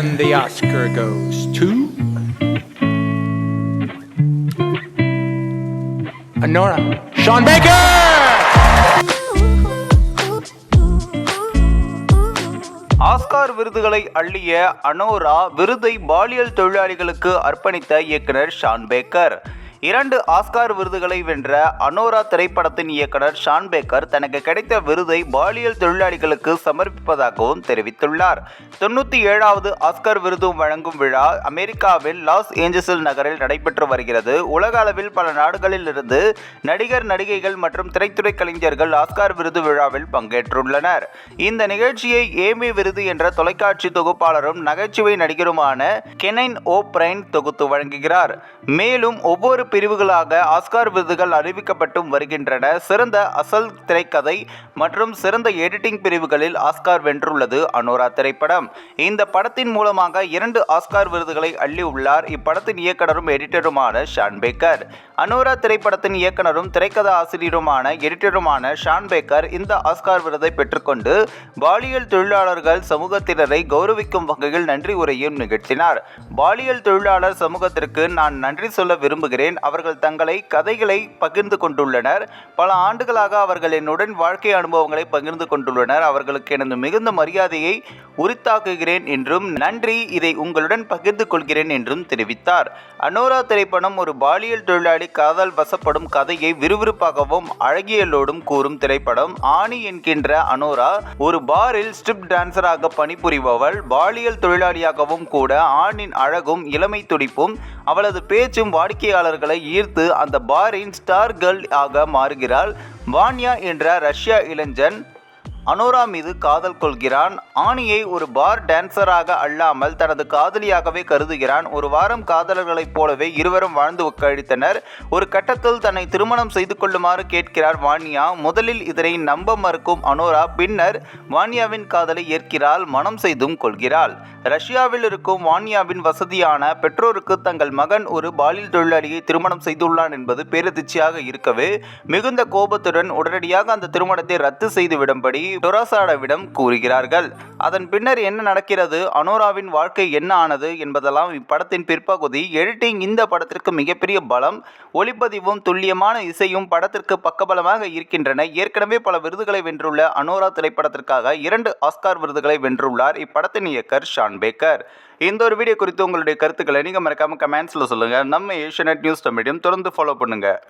And the Oscar goes to. Honora. Sean Baker! Oscar விருதுகளை அள்ளிய அனோரா விருதை பாலியல் தொழிலாளிகளுக்கு அர்ப்பணித்த இயக்குனர் ஷான் பேக்கர் இரண்டு ஆஸ்கார் விருதுகளை வென்ற அனோரா திரைப்படத்தின் இயக்குனர் ஷான் பேக்கர் தனக்கு கிடைத்த விருதை பாலியல் தொழிலாளிகளுக்கு சமர்ப்பிப்பதாகவும் தெரிவித்துள்ளார். தொண்ணூற்றி ஏழாவது ஆஸ்கார் விருது வழங்கும் விழா அமெரிக்காவில் லாஸ் ஏஞ்சல்ஸ் நகரில் நடைபெற்று வருகிறது. உலக அளவில் பல நாடுகளில் இருந்து நடிகர் நடிகைகள் மற்றும் திரைத்துறை கலைஞர்கள் ஆஸ்கார் விருது விழாவில் பங்கேற்றுள்ளனர். இந்த நிகழ்ச்சியை ஏமி விருது என்ற தொலைக்காட்சி தொகுப்பாளரும் நகைச்சுவை நடிகருமான கெனைன் ஓ பிரைன் தொகுத்து வழங்குகிறார். மேலும் ஒவ்வொரு பிரிவுகளாக ஆஸ்கார் விருதுகள் அறிவிக்கப்பட்டும் வருகின்றன. சிறந்த அசல் திரைக்கதை மற்றும் சிறந்த எடிட்டிங் பிரிவுகளில் ஆஸ்கார் வென்றுள்ளது அனோரா திரைப்படம். இந்த படத்தின் மூலமாக இரண்டு ஆஸ்கார் விருதுகளை அள்ளி உள்ளார். இப்படத்தின் இயக்குனரும் எடிட்டருமான ஷான் பேக்கர். அனோரா திரைப்படத்தின் இயக்குனரும் திரைக்கதை ஆசிரியருமான எடிட்டருமான ஷான் பேக்கர் இந்த ஆஸ்கார் விருதை பெற்றுக்கொண்டு பாலியல் தொழிலாளர்கள் சமூகத்தினரை கௌரவிக்கும் வகையில் நன்றி உரையும் நிகழ்த்தினார். பாலியல் தொழிலாளர் சமூகத்திற்கு நான் நன்றி சொல்ல விரும்புகிறேன். அவர்கள் தங்களை கதைகளை பகிர்ந்து கொண்டுள்ளனர். பல ஆண்டுகளாக அவர்கள் என்னுடன் வாழ்க்கை அனுபவங்களை பகிர்ந்து கொண்டுள்ளனர். அவர்களுக்கு எனது மிகுந்த மரியாதையை உரித்தாக்குகிறேன் என்றும் நன்றி இதை உங்களுடன் பகிர்ந்து கொள்கிறேன் என்றும் தெரிவித்தார். அனோரா திரைப்படம் ஒரு பாலியல் தொழிலாளி காதல் வசப்படும் கதையை விறுவிறுப்பாகவும் அழகியலோடும் கூறும் திரைப்படம். ஆணி என்கின்ற அனோரா ஒரு பாரில் ஸ்ட்ரிப் டான்சராக பணிபுரிபவள். பாலியல் தொழிலாளியாகவும் கூட ஆணின் அழகும் இளமை துடிப்பும் அவளது பேச்சும் வாடிக்கையாளர்கள் ஈர்த்து அந்த பாரின் ஸ்டார் கேர்ள் ஆக மாறுகிறாள். வான்யா என்ற ரஷ்யா இளைஞன் அனோரா மீது காதல் கொள்கிறான். ஆணியை ஒரு பார் டான்சராக அல்லாமல் தனது காதலியாகவே கருதுகிறான். ஒரு வாரம் காதலர்களைப் போலவே இருவரும் வாழ்ந்து கழித்தனர் ஒரு கட்டத்தில் தன்னை திருமணம் செய்து கொள்ளுமாறு கேட்கிறார் வானியா. முதலில் இதனை நம்ப மறுக்கும் அனோரா பின்னர் வானியாவின் காதலை ஏற்கிறாள் மனம் செய்தும் கொள்கிறாள். ரஷ்யாவில் இருக்கும் வான்யாவின் வசதியான பெற்றோருக்கு தங்கள் மகன் ஒரு பாலியல் தொழிலாளியை திருமணம் செய்துள்ளான் என்பது பேரதிர்ச்சியாக இருக்கவே மிகுந்த கோபத்துடன் உடனடியாக அந்த திருமணத்தை ரத்து செய்துவிடும்படி டொராசாடவிடம் கூறுகிறார்கள். அதன் பின்னர் என்ன நடக்கிறது? அனோராவின் வாழ்க்கை என்ன ஆனது? என்பதெல்லாம் இப்படத்தின் பிற்பகுதி. எடிட்டிங் இந்த படத்திற்கு மிகப்பெரிய பலம் ஒளிப்பதிவும் துல்லியமான இசையும் படத்திற்கு பக்கபலமாக இருக்கின்றன. ஏற்கனவே பல விருதுகளை வென்றுள்ள அனோரா திரைப்படத்திற்காக இரண்டு ஆஸ்கார் விருதுகளை வென்றுள்ளார் இப்படத்தின் இயக்கர் ஷான் பேக்கர். இந்த ஒரு வீடியோ குறித்து உங்களுடைய கருத்துக்களை நீங்கள் மறக்காமல் கமெண்ட்ஸில் சொல்லுங்கள் நம்ம ஏஷியநெட் நியூஸ் தமிழையும் தொடர்ந்து ஃபாலோ பண்ணுங்கள்